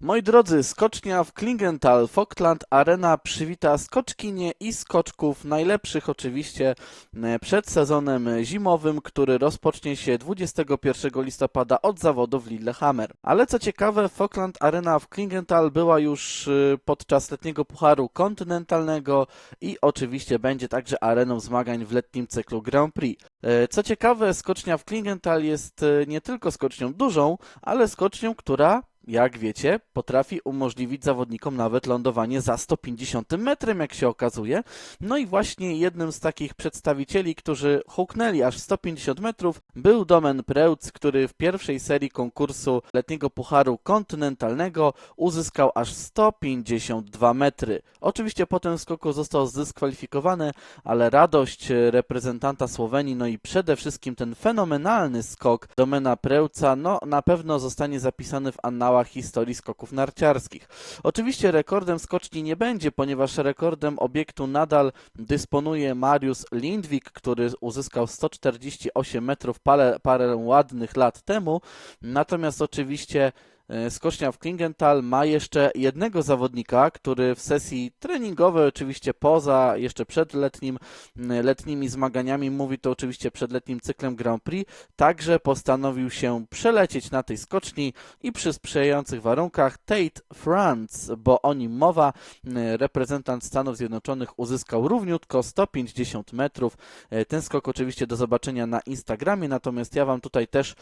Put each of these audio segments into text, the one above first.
Moi drodzy, skocznia w Klingenthal Falkland Arena przywita skoczkinie i skoczków najlepszych oczywiście e, przed sezonem zimowym, który rozpocznie się 21 listopada od zawodów Lillehammer. Ale co ciekawe, Falkland Arena w Klingenthal była już e, podczas letniego pucharu kontynentalnego i oczywiście będzie także areną zmagań w letnim cyklu Grand Prix. E, Co ciekawe, skocznia w Klingenthal jest nie tylko skocznią dużą, ale skocznią, która jak wiecie, potrafi umożliwić zawodnikom nawet lądowanie za 150 metrem, jak się okazuje. No i właśnie jednym z takich przedstawicieli, którzy huknęli aż 150 metrów, był Domen Preutz, który w pierwszej serii konkursu letniego pucharu kontynentalnego uzyskał aż 152 metry. Oczywiście po tym skoku został zdyskwalifikowany, ale radość reprezentanta Słowenii, no i przede wszystkim ten fenomenalny skok Domena Preutza, no na pewno zostanie zapisany w annałach historii skoków narciarskich. Oczywiście rekordem skoczni nie będzie, ponieważ rekordem obiektu nadal dysponuje Mariusz Lindwik, który uzyskał 148 metrów parę, parę ładnych lat temu. Natomiast oczywiście Skocznia w Klingenthal ma jeszcze jednego zawodnika, który w sesji treningowej, oczywiście poza, jeszcze przed letnim, letnimi zmaganiami, mówi to oczywiście przed letnim cyklem Grand Prix, także postanowił się przelecieć na tej skoczni i przy sprzyjających warunkach Tate France, bo o nim mowa, reprezentant Stanów Zjednoczonych uzyskał równiutko 150 metrów. E, Ten skok oczywiście do zobaczenia na Instagramie, natomiast ja Wam tutaj też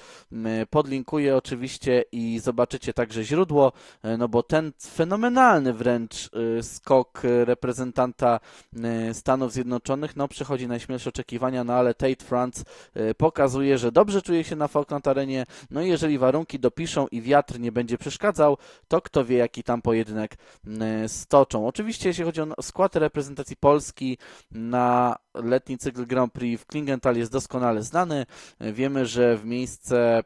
podlinkuję oczywiście i zobaczycie także źródło, e, no bo ten fenomenalny wręcz e, skok e, reprezentanta Stanów Zjednoczonych, no przechodzi najśmielsze oczekiwania, no ale Tate France pokazuje, że dobrze czuje się na Falkland Arenie, no i jeżeli warunki dopiszą i wiatr nie będzie przeszkadzał, to kto wie jaki tam pojedynek stoczą. Oczywiście jeśli chodzi o skład reprezentacji Polski na letni cykl Grand Prix w Klingenthal jest doskonale znany. Wiemy, że w miejsce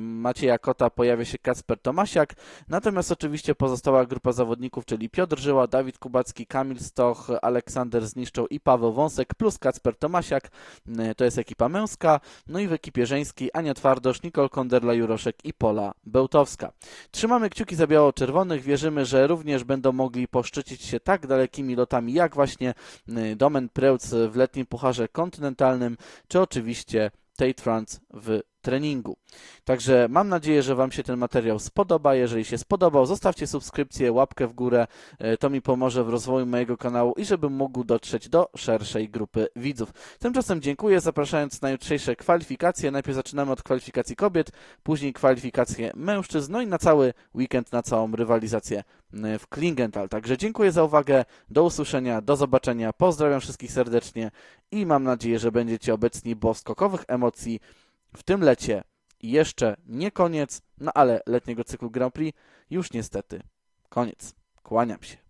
Macieja Kota pojawia się Kacper Tomasiak, natomiast oczywiście pozostała grupa zawodników, czyli Piotr Żyła, Dawid Kubacki, Kamil Stoch, Aleksander Zniszczał i Paweł Wąsek plus Kacper Tomasiak, y, to jest ekipa męska, no i w ekipie żeńskiej Ania Twardosz, Nicole Konderla-Juroszek i Pola Bełtowska. Trzymamy kciuki za biało-czerwonych, wierzymy, że również będą mogli poszczycić się tak dalekimi lotami jak właśnie y, Domen Preutz w letnim pucharze kontynentalnym, czy oczywiście Tate France w treningu. Także mam nadzieję, że Wam się ten materiał spodoba. Jeżeli się spodobał, zostawcie subskrypcję, łapkę w górę. E, To mi pomoże w rozwoju mojego kanału i żebym mógł dotrzeć do szerszej grupy widzów. Tymczasem dziękuję, zapraszając na jutrzejsze kwalifikacje. Najpierw zaczynamy od kwalifikacji kobiet, później kwalifikacje mężczyzn, no i na cały weekend, na całą rywalizację w Klingenthal. Także dziękuję za uwagę, do usłyszenia, do zobaczenia, pozdrawiam wszystkich serdecznie i mam nadzieję, że będziecie obecni, bo skokowych emocji w tym lecie jeszcze nie koniec, no ale letniego cyklu Grand Prix już niestety koniec. Kłaniam się.